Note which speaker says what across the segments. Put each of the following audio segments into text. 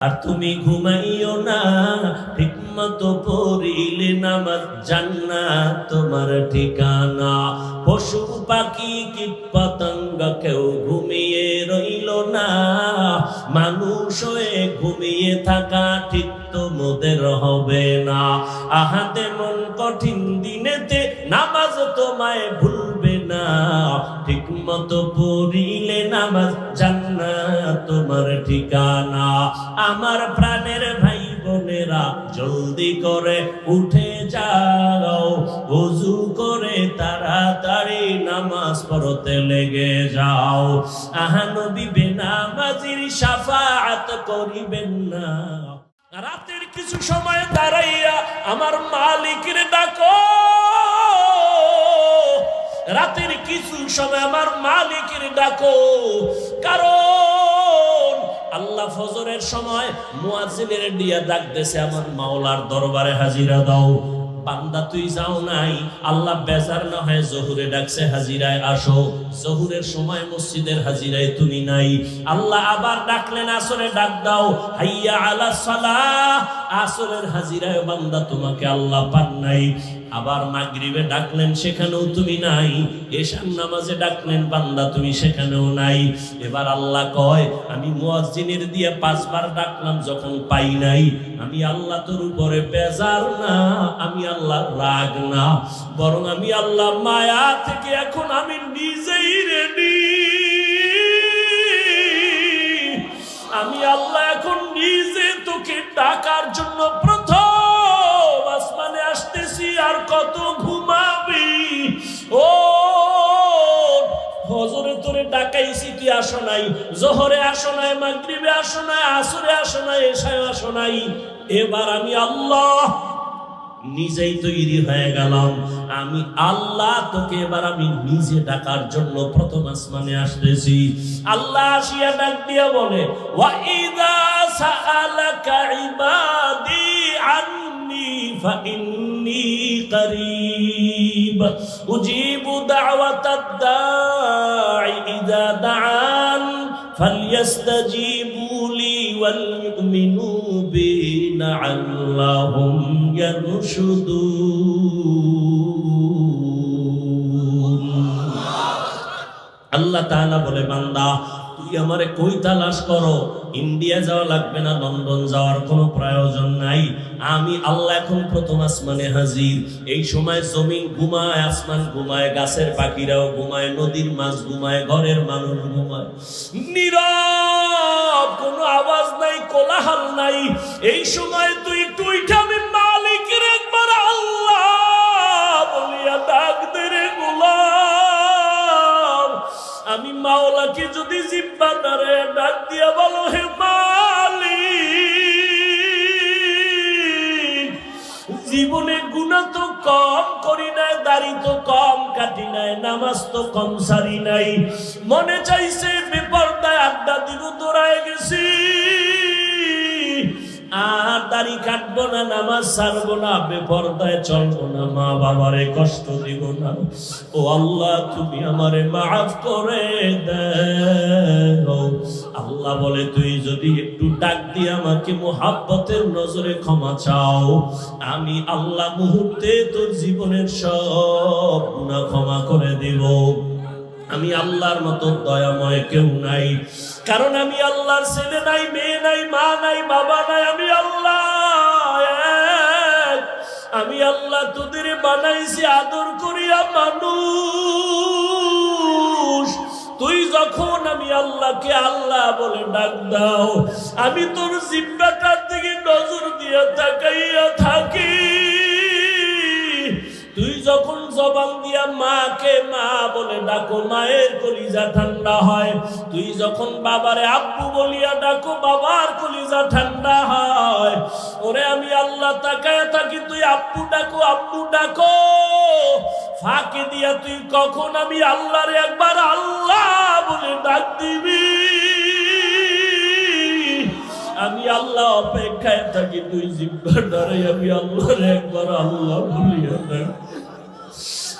Speaker 1: আর তুমি ঘুমাইও না ঠিক মতো পড়িলে নামাজ জান্নাত তোমার ঠিকানা। পশু পাখি কীট পতঙ্গ কেউ ঘুমিয়ে রইল না, মানুষ হয়ে ঘুমিয়ে থাকা ঠিক তোমাদের হবে না। আহাতে মন কঠিন দিনেতে নামাজ তোমায় ভুলবে ঠিক মতো পড়িলে নামাজ তোমার ঠিকানা। আমার প্রাণের ভাই বোনেরা জলদি করে উঠে যাও, উজু করে তাড়াতাড়ি নামাজ পড়তে লেগে যাও। আহানবী বেনামাজির সাফাত করিবেন না। রাতের কিছু সময় দাঁড়াইয়া আমার মালিকের কিছু সময় আমার মালিকের ডাকো। কারণ আল্লাহ ফজরের সময় ডাকতেছে আমার মাওলার দরবারে হাজিরা দাও। বান্দা, তুই যাও নাই। আল্লাহ বেজার না হয় জহুরে ডাকছে, হাজিরায় আসো। জহুরের সময় মসজিদের হাজিরায় তুমি নাই। আল্লাহ আবার ডাকলেন, আসরে ডাক দাও। হাইয়া আলা সালাহ। আসরের হাজিরায় বান্দা, তোমাকে আল্লাহ পান নাই। আবার মাগরিবে ডাকলেন, সেখানেও তুমি নাই। এশার নামাজে ডাকলেন, বান্দা, তুমি সেখানেও নাই। এবার আল্লাহ কয়, আমি মুয়াজ্জিনের দিয়ে পাঁচবার ডাকলাম, যখন পাই নাই। আমি আল্লাহ তোর উপরে বেজার না, আমি আল্লাহ রাগ না। বরং আমি আল্লাহ মায়া থেকে এখন আমি নিজেই রেডি আমি আল্লাহ এখন নিজে তোকে ডাকার জন্য প্রথম আর কত ঘুমাবি? ও, হজরে তোরে ডাকাইছি তুই আসো নাই? জোহরে আসো নাই, মাগরিবে আসো নাই, আসরে আসো নাই এসায় আসো নাই। এবার আমি আল্লাহ নিজেই তৈরি হয়ে গেলাম। আমি আল্লাহ তোকে এবার আমি নিজে ডাকার জন্য প্রথম আসমানে আসতেছি। আল্লাহ আসিয়া ডাক দিয়া বলে ওয়াইদা সাআলাকা ইবাদি আন্নি ফাইন্নি করিব উজিবু দাওয়াতাদ দাঈ ইদা দাআন فليستجيبوا لي وليؤمنوا بي لعلهم يرشدون আল্লাহ তাআলা বলে বান্দা তুই আমারে কই তালাশ করো ইন্ডিয়া যাওয়া লাগবে না, লন্ডন যাওয়ার কোনো প্রয়োজন নাই। আমি আল্লাহ এখন প্রথম আসমানে হাজির। এই সময় জমিন ঘুমায়, আসমান ঘুমায়, গাছের পাখিরাও ঘুমায়, নদীর মাছ ঘুমায়, ঘরের মানুষ ঘুমায়। নীরব, কোনো আওয়াজ নাই, কোলাহল নাই। এই সময় তুই একটু আমি মালিকের একবার আল্লাহ বলিয়া ডাক দে রে গোলাম। আমি মাওলাকে যদি জিব্বা দাঁড়ে নামাজ তো কম সারি নাই। মনে চাইছে, বেপরদায় আড্ডা দিব, দৌড়ায় গেছি। আর দাড়ি কাটবো না, নামাজ ছাড়বো না, বেপরদায় চলবো না, মা বাবারে কষ্ট দিব না। ও আল্লাহ, তুমি আমারে মাফ করে দাও। আল্লাহ বলে, তুই যদি একটু ডাক দিয়ে আমাকে মোহাব্বতের নজরে ক্ষমা চাও, আমি আল্লাহ মুহূর্তে তোর জীবনের সব আমি আল্লাহর মতো দয়াময় কেউ নাই। কারণ আমি আল্লাহর ছেলে নাই, মেয়ে নাই, মা নাই, বাবা নাই, আমি আল্লাহ আমি আল্লাহ তোদের বানাইছি, আদর করিয়া মানুষ। তুই যখন আমি আল্লাহকে আল্লাহ বলে ডাক দাও, আমি তোর জিব্বাটার দিকে নজর দিয়ে তাকাইয়া থাকি। তুই যখন জবান দিয়া মাকে মা বলে ডাকো, মায়ের কলিজা ঠান্ডা হয়। তুই যখন বাবারে আব্বু বলিয়া ডাকো, বাবার কলিজা ঠান্ডা হয়। ওরে আমি আল্লাহ তাকায় থাকি, তুই আব্বু ডাকো আব্বু ডাকো। ফাঁকে দিয়া তুই কখন আমি আল্লাহরে একবার আল্লাহ বলে ডাক দিবি? আমি আল্লাহ অপেক্ষায় থাকি, তুই জিব্বার ধরে আমি আল্লাহর একবার আল্লাহ বলিয়া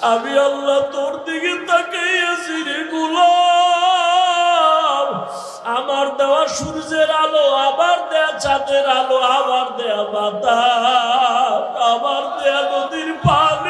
Speaker 1: আমি আল্লাহ তোর দিকে তাকাইয়াছি রে গোলাম। আমার দেওয়া সূর্যের আলো আবার দেয়া চাঁদের আলো আবার দেয়া বাতাস আবার দেয়া নদীর পানি।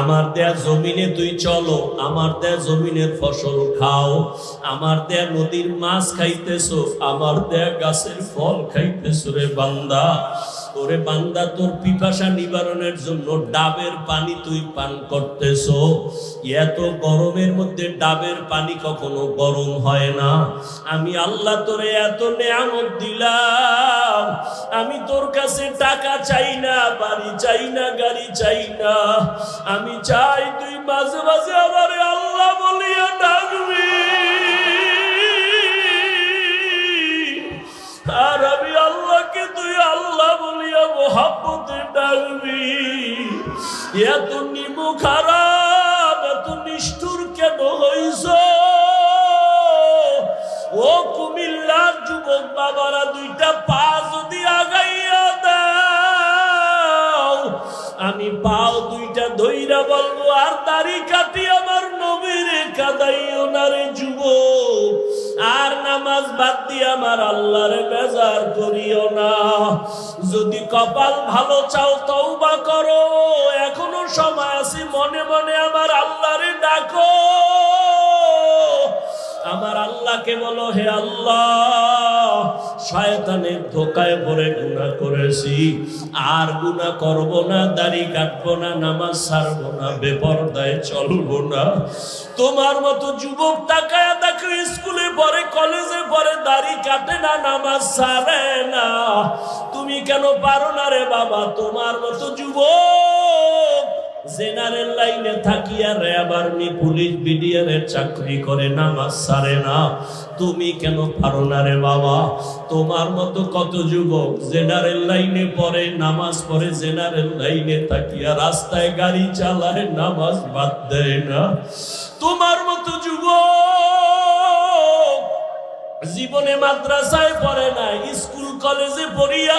Speaker 1: আমার দেয়া জমিনে তুই চলো, আমার দেয়া জমিনের ফসল খাও। আমার দেয়া নদীর মাছ খাইতেছ, আমার দেয়া গাছের ফল খাইতেছো রে বান্দা। ওরে বান্দা, তোর পিপাসা নিবারণের জন্য ডাবের পানি তুই পান করতেছো। এত গরমের মধ্যে ডাবের পানি কখনো গরম হয় না। আমি আল্লাহ তোরে এত নেয়ামত দিলাম। আমি তোর কাছে টাকা চাই না, বাড়ি চাই না, গাড়ি চাই না। আমি চাই তুই মাঝে মাঝে আমার আল্লাহ বলিয়া ডাকবি। আর আমি আল্লাহকে তুই আল্লাহ বলিয়া মোহাব্বতে ডাকবি। এত নিমু খারাপ, এত নিষ্ঠুর কেন হইছ? ও কুমিল্লার যুবক বাবারা, দুইটা পা যদি আগাইয়া দাও, আমি পাও দুইটা ধইরা বলব, আর দাড়ি কাটি নামাজ বাদ দিয়ে আমার আল্লাহর বেজার করিও না। যদি কপাল ভালো চাও তওবা করো। এখনও সময় আছে, মনে মনে আমার আল্লাহরে ডাকো। আমার আল্লাহকে বলো, হে আল্লাহ, শয়তানের ধোকায় পড়ে গুণা করেছি। আর গুণা করব না, দাড়ি কাটবো না, নামাজ ছাড়বো না, বেপরদায় চলবো না। তোমার মতো যুবক তাকায় দেখো স্কুলে পড়ে, কলেজে পড়ে, দাড়ি কাটে না, নামাজ ছাড়ে না। তুমি কেন পারো না রে বাবা? তোমার মতো যুবক জেনারেল লাইনে থাকিয়া র্যাব আর্মি পুলিশ বিডিআরের চাকরি করে, নামাজ সারে না। তুমি কেন পারো না রে বাবা? তোমার মতো কত যুবক জেনারেল লাইনে পড়ে, নামাজ পড়ে, জেনারেল লাইনে থাকিয়া রাস্তায় গাড়ি চালায়, নামাজ বাদ দেয় না। তোমার মতো যুবক জীবনে মাদ্রাসায় পড়ে না স্কুল কলেজে পড়িয়া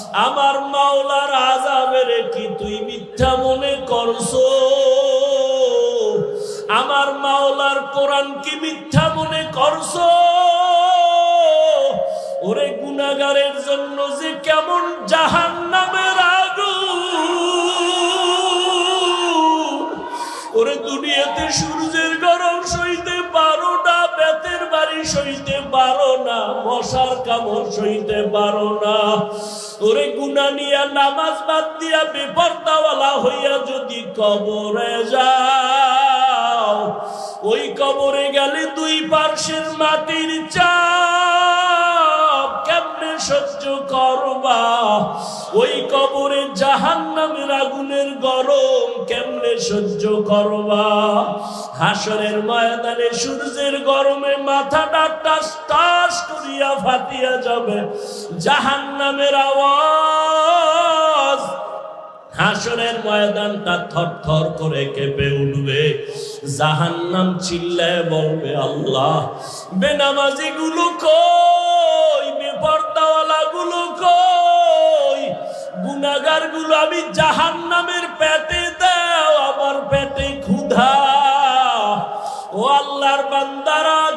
Speaker 1: আমার মাওলার আজাবের কি তুই মিথ্যা মনে করছ? আমার মাওলার কোরআন কি মিথ্যা মনে করছ? ওরে গুনাগারের জন্য যে কেমন জাহান নামের আগুন। ওরে দুনিয়াতে সূর্যের গরম সইতে পারো না, মশার কামড় সইতে পারো না। ওরে গুনা নিয়া নামাজ বাদ দিয়া বেপর্দাওয়ালা হইয়া যদি কবরে যাও, ওই কবরে গেলে দুই পার্শ্বের মাটির কেমনে সহ্য করবা। ওই কবরে জাহান নামের আগুনের গরম কেমনে সহ্য করবা? হাসরের ময়দানে সূর্যের গরমে মাথাটা টাস টাস করিয়া ফাটিয়া যাবে জাহান নামের আওয়াজ। হাসরের ময়দানটা থর থর করে কেঁপে উঠবে। জাহান্নাম চিল্লায় বলবে, আল্লাহ বেনামাজি গুলো কই?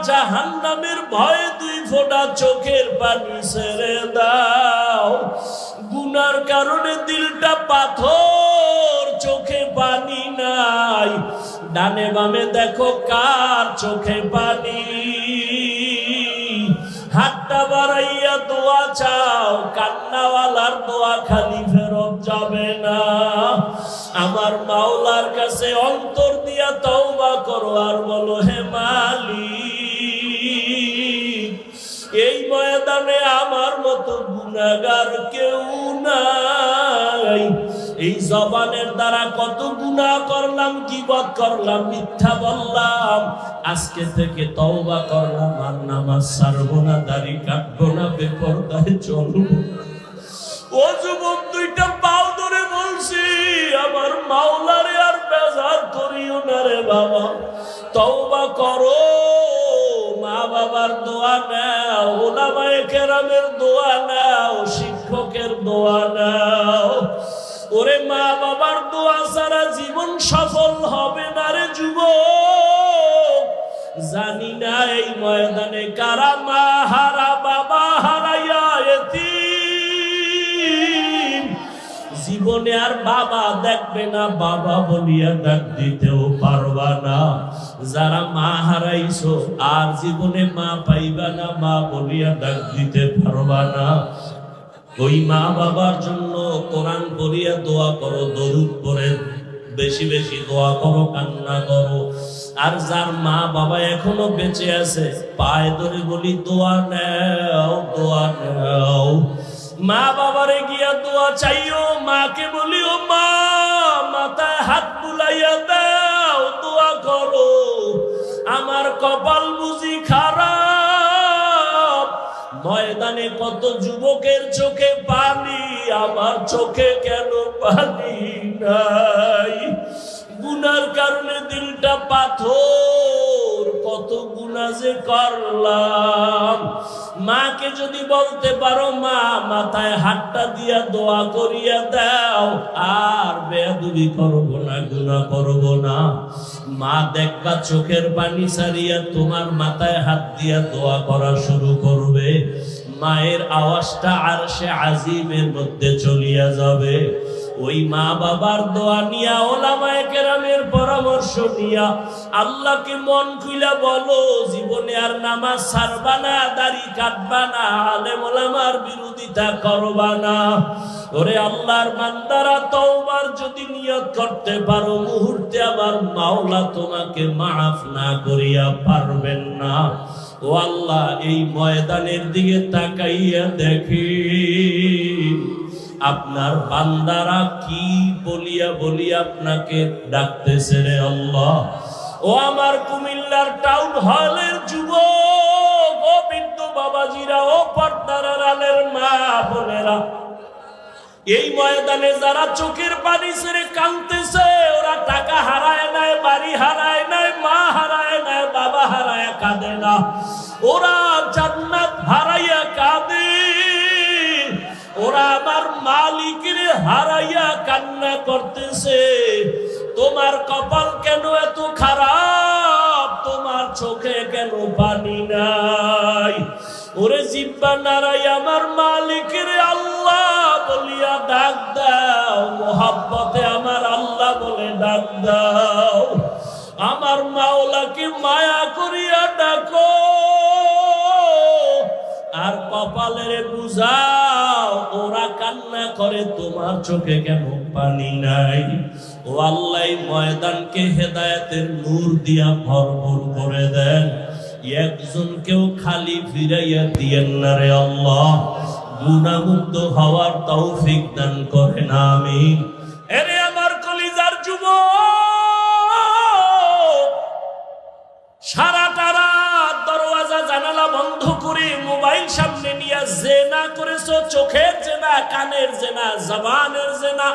Speaker 1: বান্দারা জাহান্নামের ভয়ে দুই ফোঁটা চোখের পানি ছেড়ে দাও। গুনার কারণে দিলটা পাথর, চোখে পানি নাই। ডানে বামে দেখো কার চোখে পানি। হাতটা বাড়াইয়া দোয়া চাও, কান্নাওয়ালার দোয়া খালি ফেরত যাবে না। আমার মাওলার কাছে অন্তর দিয়া তওবা করো আর বলো, হে মালিক মতো গুনাগার কেউ নাই। এই জবানের দ্বারা কত গুনাহ করলাম কিবত করলাম, মিথ্যা বললাম। আজকে থেকে তওবা করলাম, আর নামাজ ছাড়বো না, দাড়ি কাটবো না, বেপরদায় চলবো ও যুবক, দুইটা পাও ধরে বলছি, আমার মাওলারে আর বেজার করিও না রে বাবা। তওবা করো। মা বাবার দোয়া নাও ওলামায়ে কেরামের দোয়া নাও, শিক্ষকের দোয়া নাও। ওরে মা বাবার দোয়া ছাড়া জীবন সফল হবে না রে যুবক। জানি না এই ময়দানে কারা মা হারা বাবা হারাইয়া জীবনে আর বাবা দেখবে না, বাবা বলিয়া ডাক দিতেও পারবা না। যারা মা হারাইছো, আর জীবনে মা পাইবা না, মা বলিয়া ডাক দিতে পারবা না। ওই মা বাবার জন্য কোরআন পড়িয়া দোয়া করো, দরুদ পড়ে, বেশি বেশি দোয়া করো, কান্না করো। আর যার মা বাবা এখনও বেঁচে আছে, পায়ে ধরে বলি, দোয়া নেও দোয়া নেও। মা বাবারে গিয়া দোয়া চাইও, মাকে বলিও, মা, মাথায় হাত বুলাইয়া দোয়া আমার কপাল বুঝি খারাপ। ময়দানে কত যুবকের চোখে পানি, আমার চোখে কেন পানি নাই? গুনার কারণে দিলটা পাথর। কত গুণা যে করলাম। মাকে যদি বলতে পারো, মা, মাথায় হাতটা দিয়া দোয়া করিয়া দাও। আর বেদুবি করব না গুণা করব না। মা, দেখবা চোখের পানি সারিয়া তোমার মাথায় হাত দিয়া দোয়া করা শুরু করবে। মায়ের আওয়াজটা আর সে আজিমের মধ্যে চলিয়া যাবে। ওই মা বাবার দোয়া নিয়া ওলামায়ে কেরামের পরামর্শ নিয়া আল্লাহকে মন খুইলা বলো, জীবনে আর নামাজ ছাড়বা না, দাড়ি কাটবা না, আলেম ওলামার বিরোধিতা করবা না। ওরে আল্লাহর বান্দারা, তওবার যদি নিয়ত করতে পারো, মুহূর্তে আমার মাওলা তোমাকে মাফ না করিয়া পারবেন না। ও আল্লাহ, এই ময়দানের দিকে তাকাইয়া দেখি। আপনার বান্দারা কি বলিয়া বলিয়া আপনাকে ডাকতেছে রে আল্লাহ? ও আমার কুমিল্লার টাউন হলের যুবক, ও বিন্দু বাবাজিরা, ও পর্দার আলের মা বোনেরা, এই ময়দানে যারা চোখের পানি ছেড়ে কাঁদতেছে, ওরা টাকা হারায় নাই, বাড়ি হারায় নাই, মা হারায় নাই, বাবা হারায়, কাঁদে না। ওরা জান্নাত হারাইয়া কাঁদে। ওরা আমার মালিকের হারাইয়া কান্না করতেছে। তোমার কপাল কেন এত খারাপ? তোমার চোখে কেন পানি নাই? ওরে জিব্বা নারাই আমার মালিকের আল্লাহ বলিয়া ডাক দাও। মোহাব্বতে আমার আল্লাহ বলে ডাক দাও। আমার মাওলাকে মায়া করিয়া ডাকো। আর কপালের কান্না করে, তোমার চোখে কেন পানি নাই? ও আল্লাহ ময়দানকে হেদায়েতের নূর দিয়া ভরপুর করে দেন। একজনকেও খালি ফিরাইয়া দিয়েন না রে আল্লাহ। গুণামুক্ত হওয়ার তৌফিক দান করেন, আমিন। এরে আমার কলিজার যুবক! সারাটা রাত দরওয়াজা, জানালা বন্ধ করে মোবাইল সামনে জেনা করেছ, চোখের জেনা, কানের জেনা, জবানের জেনা।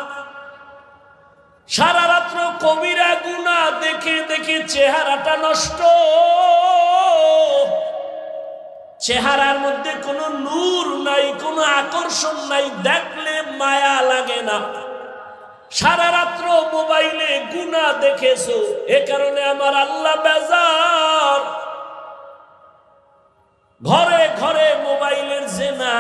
Speaker 1: সারা রাত্র কবিরা গুনা দেখে দেখে চেহারাটা নষ্ট। চেহারার মধ্যে কোনো নূর নাই, কোনো আকর্ষণ নাই, দেখলে মায়া লাগে না। সারা রাত্র মোবাইলে গুনা দেখেছ, এ কারণে আমার আল্লাহ বেজার। ঘরে ঘরে মোবাইলের জেনা।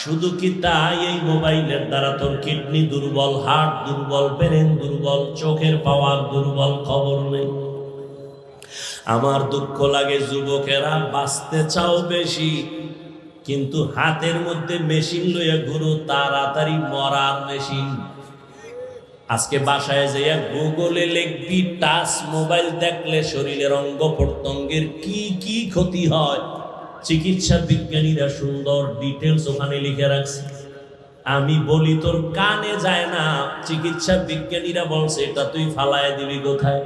Speaker 1: শুধু কি তাই এই মোবাইলের দ্বারা তোর কিডনি দুর্বল, হার্ট দুর্বল, ব্রেন দুর্বল, চোখের পাওয়ার দুর্বল খবর নেই? আমার দুঃখ লাগে যুবকেরা, বাঁচতে চাও বেশি, কিন্তু হাতের মধ্যে মেশিন লইয়া ঘুরো, তাড়াতাড়ি মরার মেশিন। আজকে বাসায় যাইয়া গুগলে লিখবি, টাচ মোবাইল দেখলে শরীরের অঙ্গ প্রত্যঙ্গের কি কি ক্ষতি হয়। চিকিৎসা বিজ্ঞানীরা সুন্দর ডিটেলস ওখানে লিখে রাখছে। আমি বলি, তোর কানে যায় না। চিকিৎসা বিজ্ঞানীরা বলছে, এটা তুই ফালায় দিবি কোথায়?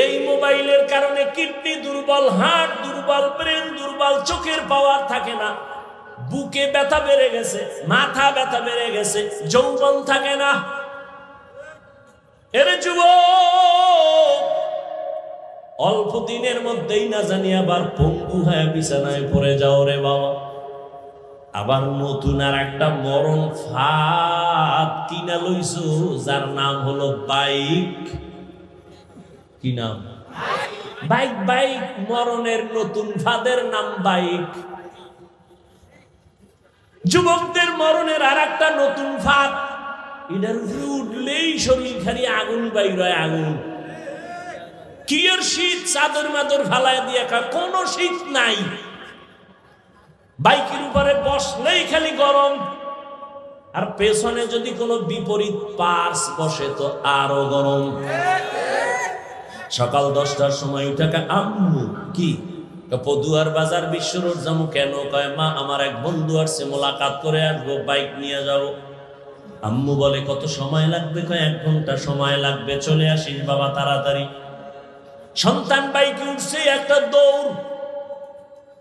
Speaker 1: এই মোবাইলের কারণে কিডনি দুর্বল, হার্ট দুর্বল, ব্রেন দুর্বল, চোখের পাওয়ার থাকে না। বুকে ব্যথা বেড়ে গেছে, মাথা ব্যথা বেড়ে গেছে, যৌবন থাকে না। এর যুব অল্প দিনের মধ্যেই না জানি আবার পঙ্গু হয়ে বিছানায় পড়ে যাও রে বাবা। আবার নতুন আর একটা মরণ ফাঁদ কিনা লইছো, যার নাম হলো বাইক। কি নাম? বাইক বাইক, মরণের নতুন ফাঁদের নাম বাইক। যুবকদের মরণের আর একটা নতুন ফাঁদ এটার উপরে উঠলেই শরীর খালি আগুন বাইর হয় আগুন। কি এর শীত? চাদর মাদর ফালায় দিয়ে কোনো শীত নাই। বাইকের উপরে বসলেই খালি গরম। আর পেছনে যদি কোনো বিপরীত পার্স বসে তো আরও গরম। সকাল দশটার সময় উঠে আম্মু কা, পদুয়ার বাজার বিশ্ব রোড যাব কেন? কয় মা আমার এক বন্ধু আসছে মোলাকাত করে আসব বাইক নিয়ে যাব। আম্মু বলে, কত সময় লাগবে কয়? এক ঘণ্টা সময় লাগবে। চলে আসিস বাবা তাড়াতাড়ি। সন্তান বাইকে উঠছে একটা দৌড়।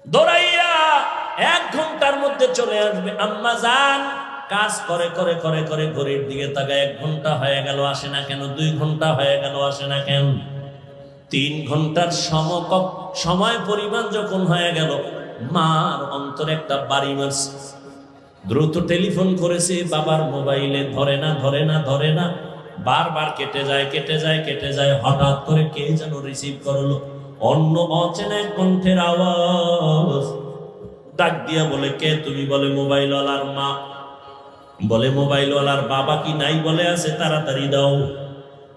Speaker 1: দৌড়াইয়া এক ঘণ্টার মধ্যে চলে আসবে। আম্মা যান, কাজ করে করে করে করে ঘড়ির দিকে তাকায়। এক ঘণ্টা হয়ে গেল, আসে না কেন? দুই ঘণ্টা হয়ে গেল, আসে না কেন? তিন ঘণ্টার সমকক সময় পরিমাণ যখন হয়ে গেল, মার অন্তরে একটা বাড়ি মারছে। দ্রুত টেলিফোন করেছে, বাবার মোবাইলে ধরে না ধরে না ধরে না। বারবার কেটে যায় কেটে যায় কেটে যায়। হঠাৎ করে কে যেন রিসিভ করল? অন্য অচেনা কণ্ঠের আওয়াজ। ডাক দিয়া বলে, কে তুমি? বলে মোবাইল মোবাইলওয়ালার মা। বলে মোবাইল মোবাইলওয়ালার বাবা কি নাই? বলে, আছে, তাড়াতাড়ি দাও।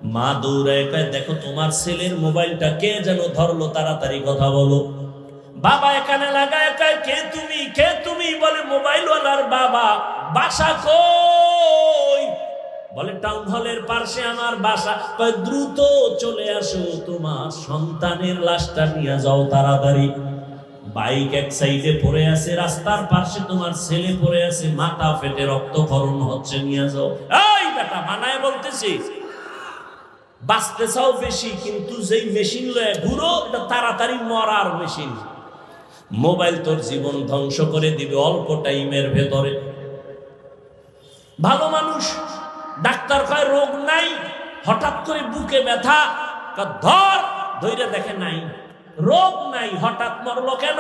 Speaker 1: মা দৌড়ায় দেখো, তোমার ছেলের মোবাইলটা কে যেন ধরলো? তাড়াতাড়ি কথা বলো। বাবা এখানে লাগা কয়, কে তুমি? কে তুমি? বলে, মোবাইলওয়ালার বাবা। বাসা কই? বলে, টাউন হলের পাশে আমার বাসা। কয়, দ্রুত চলে আসো, তোমার সন্তানের লাশটা নিয়ে যাও তাড়াতাড়ি। বাইক এক সাইডে পড়ে আছে, রাস্তার পাশে তোমার ছেলে পড়ে আছে, মাথা ফেটে রক্তক্ষরণ হচ্ছে, নিয়ে যাও। এই বেটা, মানায় বলতেছি। বাঁচতে চাও বেশি, কিন্তু যেই মেশিন লয়ে ঘুরো তাড়াতাড়ি মরার মেশিন মোবাইল তোর জীবন ধ্বংস করে দিবে অল্প টাইমের ভেতরে। ভালো মানুষ, ডাক্তার কয়, রোগ নাই, হঠাৎ করে বুকে ব্যথা ধর ধৈর্য দেখে নাই। রোগ নাই, হঠাৎ মরলো কেন?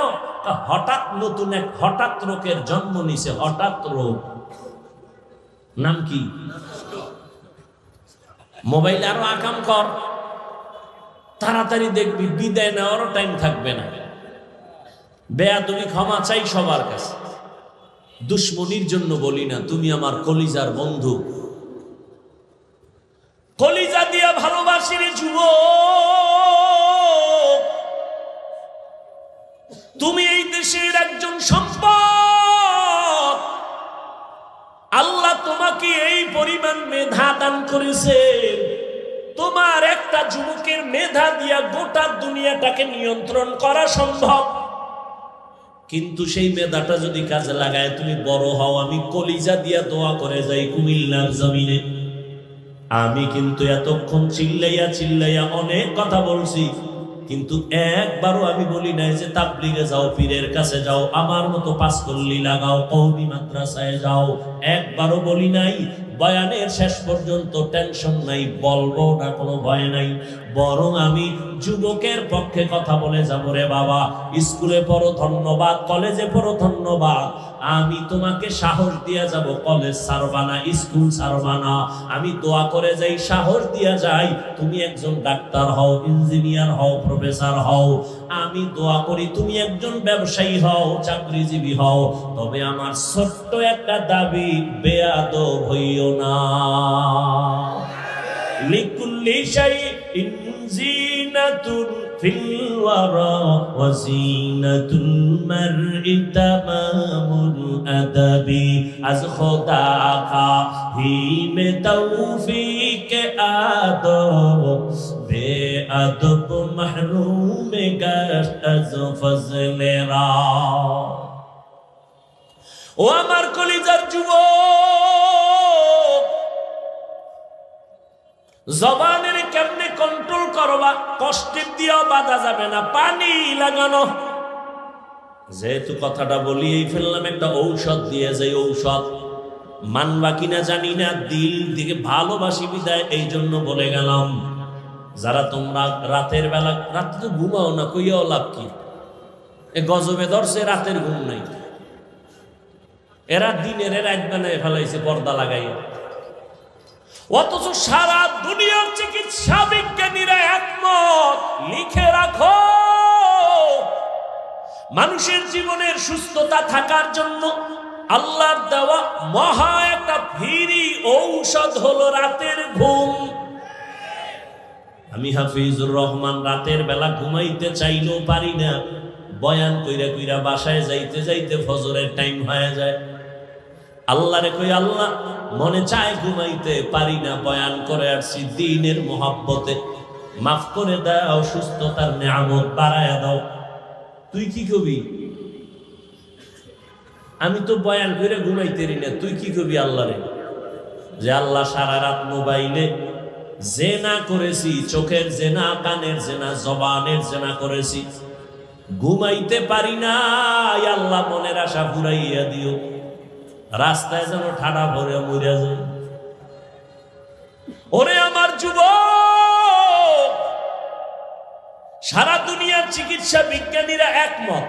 Speaker 1: হঠাৎ নতুন এক হঠাৎ রোগের জন্ম নিছে, হঠাৎ রোগ। নাম কি? মোবাইল আরও আকাম কর। তাড়াতাড়ি দেখবি, বিদায় নেওয়ারও টাইম থাকবে না। বেয়া, তুমি ক্ষমা চাই সবার কাছে। দুশ্মনির জন্য বলি না, তুমি আমার কলিজার বন্ধু। কলিজা দিয়া ভালোবাসি রে যুব তুমি এই দেশের একজন সম্পদ। আল্লাহ তোমাকে এই পরিমাণ মেধা দান করেছে। তোমার একটা যুবকের মেধা দিয়া গোটা দুনিয়াটাকে নিয়ন্ত্রণ করা সম্ভব। কিন্তু সেই মেধাটা যদি কাজে লাগায়, তুমি বড় হও, আমি কলিজা দিয়া দোয়া করে যাই কুমিল্লার জমিনে। আমি কিন্তু এতক্ষণ চিল্লাইয়া চিল্লাইয়া অনেক কথা বলছি, কিন্তু একবারও আমি বলি নাই যে, তাবলিগে যাও, পীরের কাছে যাও, আমার মতো পাঁচকল্লি লাগাও কৌমি মাদ্রাসায় যাও। একবারও বলি নাই বয়ানের শেষ পর্যন্ত টেনশন নাই, বলব না কোনো ভয় নাই। বরং আমি যুবকের পক্ষে কথা বলে যাব রে বাবা। স্কুলে পড়ো, ধন্যবাদ। কলেজে পড়ো, ধন্যবাদ। আমি তোমাকে সাহস দিয়া যাব, কলেজ ছাড়বা না, স্কুল ছাড়বা না। আমি দোয়া করে যাই, সাহস দিয়া যাই। তুমি একজন ডাক্তার হও, ইঞ্জিনিয়ার হও, প্রফেসর হও। আমি দোয়া করি, তুমি একজন ব্যবসায়ী হও, চাকরিজীবী হও, তবে আমার ছোট্ট একটা দাবি বেয়াদ হইও না। তৌফিক আদব। আদব মাহরুম ও আমার কলিজার যুবক, জবানের কেমনে কন্ট্রোল করবা? কষ্টের দিয়েও বাধা যাবে না, পানি লাগানো। যেহেতু কথাটা বলি এই ফেললাম, একটা ঔষধ দিয়ে যে ঔষধ। মানবা কিনা জানি না, দিল দিকে ভালোবাসি বিদায় এই জন্য বলে গেলাম। যারা তোমরা রাতের বেলা, রাতে তো ঘুমাও না, কইয়াও লাভ কি? এ গজবে ধরছে, রাতের ঘুম নাই। এরা দিনের এক বানায় ফেলাইছে, পর্দা লাগাইয়া। অথচ সারা দুনিয়ার চিকিৎসা বিজ্ঞানীরা একমত, লিখে রাখো। মানুষের জীবনের সুস্থতা থাকার জন্য আল্লাহর দেওয়া মহা একটা ফিরি ঔষধ হলো রাতের ঘুম। আমি হাফিজুর রহমান রাতের বেলা ঘুমাইতে চাইলেও পারি না। বয়ান কইরা কইরা বাসায় যাইতে যাইতে ফজরের টাইম হয়ে যায়। আল্লাহ রে কই, আল্লাহ, মনে চায় ঘুমাইতে, পারি না। বয়ান করে আসছি দিনের মোহাব্বতে। মাফ করে দাও, সুস্থতার নিয়ামত বাড়ায় দাও। তুই কি কবি? আমি তো বয়ান করে ঘুমাইতে না। তুই কি কবি আল্লাহ রে যে আল্লাহ সারা রাত মোবাইলে জেনা করেছি, চোখের জেনা, কানের জেনা, জবানের জেনা করেছি। ঘুমাইতে পারি না আল্লাহ মনের আশা ফুরাইয়া দিও। রাস্তায় যেন ঠাডা ভরে মরিয়া যায়। ওরে আমার যুব সারা দুনিয়ার চিকিৎসা বিজ্ঞানীরা একমত।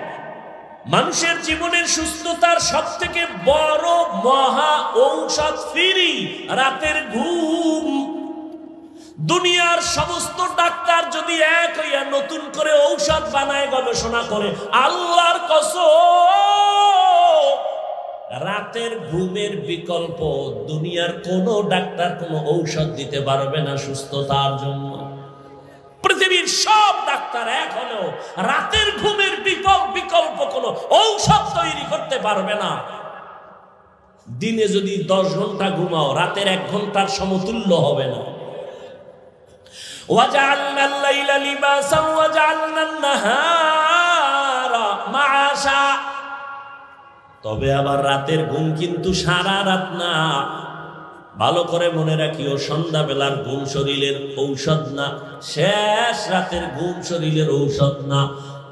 Speaker 1: মানুষের জীবনের সুস্থতার সব থেকে বড় মহা ঔষধ ফিরি, রাতের ঘুম। দুনিয়ার সমস্ত ডাক্তার যদি এক হইয়া নতুন করে ঔষধ বানায়, গবেষণা করে, আল্লাহর কসম, রাতের ঘুমের বিকল্প, দুনিয়ার কোন ডাক্তার কোন ঔষধ দিতে পারবে না সুস্থতার জন্য। পৃথিবীর সব ডাক্তার এক হলেও রাতের ঘুমের বিকল্প বিকল্প কোন ঔষধ তৈরি করতে পারবে না। দিনে যদি দশ ঘণ্টা ঘুমাও, রাতের এক ঘণ্টার সমতুল্য হবে না। وجعلنا الليل لباسا وجعلنا النهار معاشا তবে আবার রাতের ঘুম কিন্তু সারা রাত না ভালো করে মনে রাখিও সন্ধ্যাবেলার ঘুম শরীরের ঔষধ না শেষ রাতের ঘুম শরীরের ঔষধ না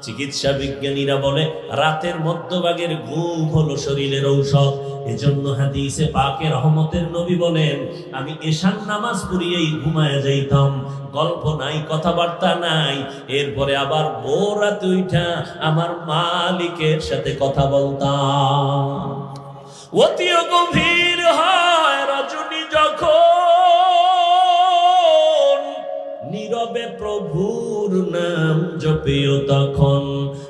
Speaker 1: চিকিৎসা বিজ্ঞানীরা বলে, রাতের মধ্যভাগের ঘুম হলো শরীরের ঔষধ। এজন্য হাদিসে পাকে রহমতের নবী বলেন, আমি এশান নামাজ পড়িয়েই ঘুমায় যাইতাম। গল্প নাই, কথাবার্তা নাই। এরপরে আবার ভোর রাতে উঠা আমার মালিকের সাথে কথা বলতাম। অতিও গভীর হয় রজনী যখন নীরবে প্রভুর নাম জপিও তখন।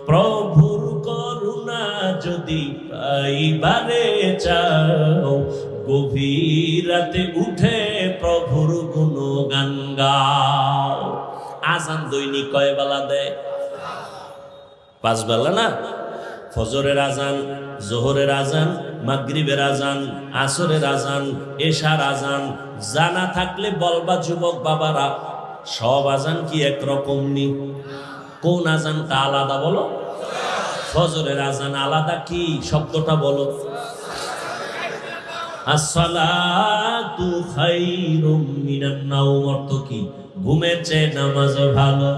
Speaker 1: প্রভুর করুণা যদি পাইবারে চাও, গভীর রাতে উঠে প্রভুর গুণগান গাও। আজান দৈনিক কয় বেলা দেয় পাঁচ বেলা না? ফজরের আজান, জোহরের আজান, মাগরিবের আজান, আসরের আজান, এশার আজান, জানা থাকলে বলবা যুবক বাবারা সব আজান কি একরকম নি? কোন আজানটা আলাদা বলো? ফজরের আজান আলাদা কি? শব্দটা বলো। আসসালাতু অর্থ কি? ঘুমের চেয়ে নামাজ ভালো।